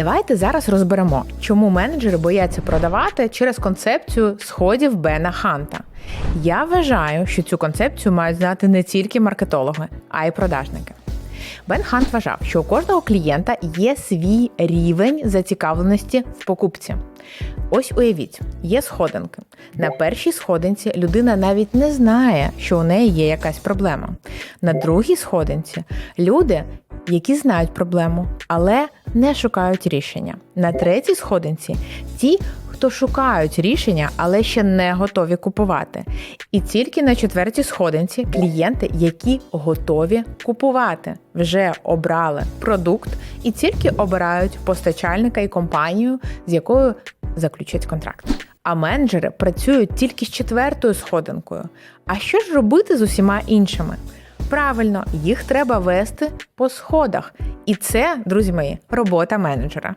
Давайте зараз розберемо, чому менеджери бояться продавати через концепцію сходів Бена Ханта. Я вважаю, що цю концепцію мають знати не тільки маркетологи, а й продажники. Бен Хант вважав, що у кожного клієнта є свій рівень зацікавленості в покупці. Ось уявіть, є сходинки. На першій сходинці людина навіть не знає, що у неї є якась проблема. На другій сходинці люди, які знають проблему, але не шукають рішення. На третій сходинці ті, хто шукають рішення, але ще не готові купувати. І тільки на четвертій сходинці клієнти, які готові купувати, вже обрали продукт і тільки обирають постачальника і компанію, з якою заключать контракт. А менеджери працюють тільки з четвертою сходинкою. А що ж робити з усіма іншими? Правильно, їх треба вести по сходах. І це, друзі мої, робота менеджера.